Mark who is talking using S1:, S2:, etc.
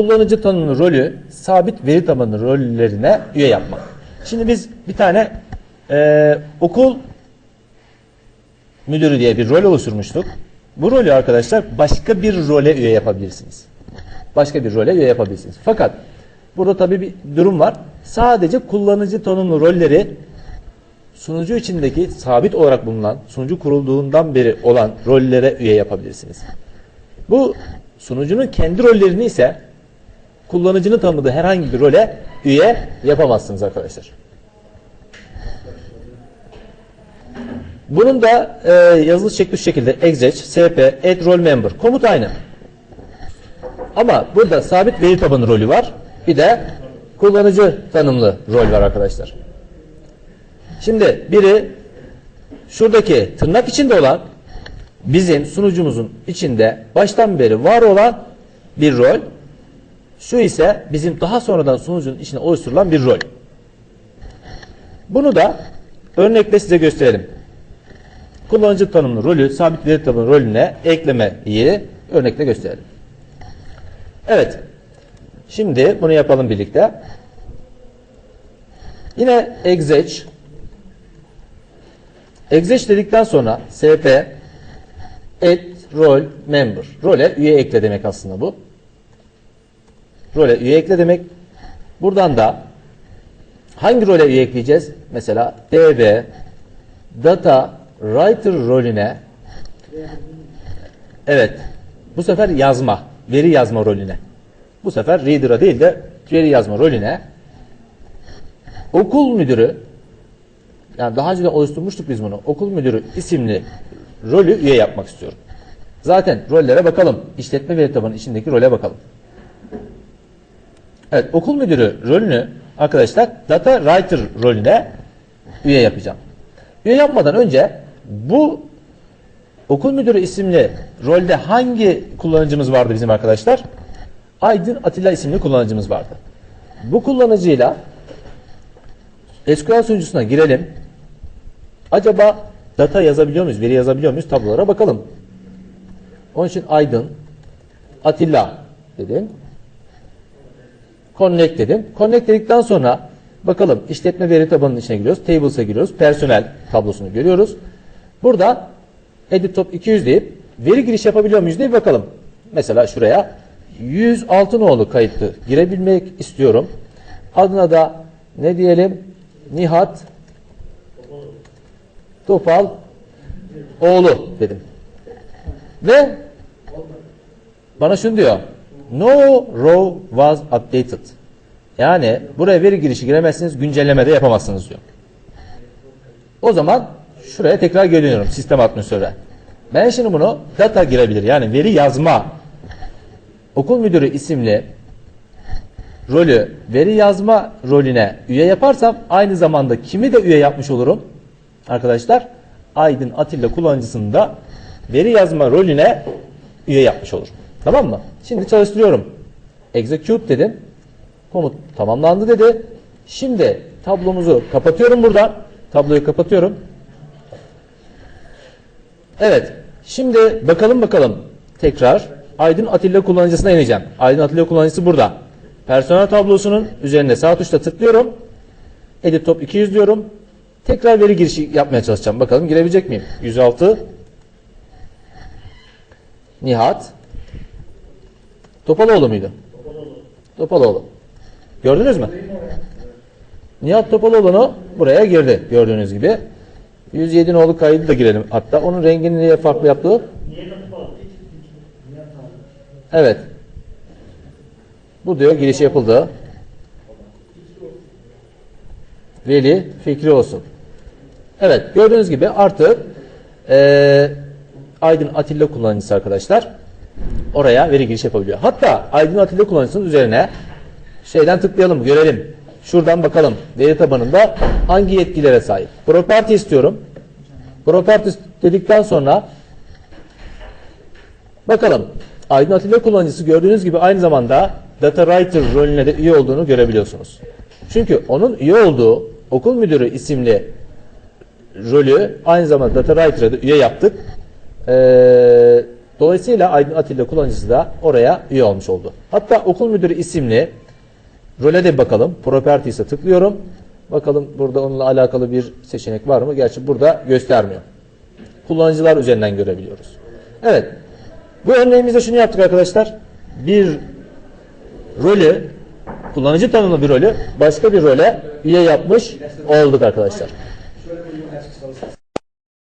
S1: Kullanıcı tanımlı rolü sabit veri tabanı rollerine üye yapmak. Şimdi biz bir tane e, okul müdürü diye bir rol oluşturmuştuk. Bu rolü arkadaşlar başka bir role üye yapabilirsiniz. Başka bir role üye yapabilirsiniz. Fakat burada tabii bir durum var. Sadece kullanıcı tanımlı rolleri sunucu içindeki sabit olarak bulunan, sunucu kurulduğundan beri olan rollere üye yapabilirsiniz. Bu sunucunun kendi rollerini ise kullanıcının tanımladığı herhangi bir role üye yapamazsınız arkadaşlar. Bunun da e, yazılı şekli şu şekilde exec, sp, add role member. Komut aynı. Ama burada sabit veri tabanı rolü var. Bir de kullanıcı tanımlı rol var arkadaşlar. Şimdi biri şuradaki tırnak içinde olan bizim sunucumuzun içinde baştan beri var olan bir rol. Şu ise bizim daha sonradan sunucunun içine oluşturulan bir rol. Bunu da örnekle size gösterelim. Kullanıcı tanımlı rolü sabit veri tabanı rolüne eklemeyi örnekle gösterelim. Evet. Şimdi bunu yapalım birlikte. Yine exec exec dedikten sonra sp add role member. Role üye ekle demek aslında bu. Role üye ekle demek. Buradan da hangi role üye ekleyeceğiz? Mesela db data writer rolüne evet bu sefer yazma veri yazma rolüne bu sefer reader'a değil de veri yazma rolüne okul müdürü yani daha önce de oluşturmuştuk biz bunu okul müdürü isimli rolü üye yapmak istiyorum. Zaten rollere bakalım. İşletme veri tabanı içindeki role bakalım. Evet okul müdürü rolünü arkadaşlar data writer rolüne üye yapacağım. Üye yapmadan önce bu okul müdürü isimli rolde hangi kullanıcımız vardı bizim arkadaşlar? Aydın Atilla isimli kullanıcımız vardı. Bu kullanıcıyla SQL sunucusuna girelim. Acaba data yazabiliyor muyuz, veri yazabiliyor muyuz tablolara bakalım. Onun için Aydın Atilla dedim. Connect dedim. Connect dedikten sonra bakalım işletme veri tabanının içine giriyoruz. Tables'a giriyoruz. Personel tablosunu görüyoruz. Burada edit top 200 deyip veri giriş yapabiliyor muyuz diye bakalım. Mesela şuraya 106 nolu kayıtlı girebilmek istiyorum. Adına da ne diyelim? Nihat Topal oğlu dedim. Ve bana şunu diyor. No row was updated. Yani buraya veri girişi giremezsiniz, güncelleme de yapamazsınız diyor. O zaman şuraya tekrar geliyorum sistem atmosfere. Ben şimdi bunu data girebilir yani veri yazma okul müdürü isimli rolü veri yazma rolüne üye yaparsam aynı zamanda kimi de üye yapmış olurum? Arkadaşlar Aydın Atilla kullanıcısını da veri yazma rolüne üye yapmış olurum. Tamam mı? Şimdi çalıştırıyorum. Execute dedim. Komut tamamlandı dedi. Şimdi tablomuzu kapatıyorum buradan. Tabloyu kapatıyorum. Evet. Şimdi bakalım bakalım tekrar Aydın Atilla kullanıcısına ineceğim. Aydın Atilla kullanıcısı burada. Personel tablosunun üzerinde sağ tuşla tıklıyorum. Edit top 200 diyorum. Tekrar veri girişi yapmaya çalışacağım. Bakalım girebilecek miyim? 106 Nihat Topaloğlu muydu? Topaloğlu. Gördünüz mü? Nihat Topaloğlu'nu buraya girdi gördüğünüz gibi. 107 nolu kaydı da girelim. Hatta onun rengini niye farklı yaptı? Evet. Bu diyor girişi yapıldı. Veli fikri olsun. Evet gördüğünüz gibi artık eee Aydın Atilla kullanıcısı arkadaşlar oraya veri giriş yapabiliyor. Hatta Aydın Atilla kullanıcısının üzerine şeyden tıklayalım görelim. Şuradan bakalım veri tabanında hangi yetkilere sahip. Property istiyorum. Property dedikten sonra bakalım Aydın Atilla kullanıcısı gördüğünüz gibi aynı zamanda Data Writer rolüne de üye olduğunu görebiliyorsunuz. Çünkü onun üye olduğu okul müdürü isimli rolü aynı zamanda Data Writer'a da üye yaptık. Ee, Dolayısıyla Aydın Atilla kullanıcısı da oraya üye olmuş oldu. Hatta okul müdürü isimli role de bakalım. Properties'e tıklıyorum. Bakalım burada onunla alakalı bir seçenek var mı? Gerçi burada göstermiyor. Kullanıcılar üzerinden görebiliyoruz. Evet. Bu örneğimizde şunu yaptık arkadaşlar. Bir rolü kullanıcı tanımlı bir rolü başka bir role üye yapmış olduk arkadaşlar.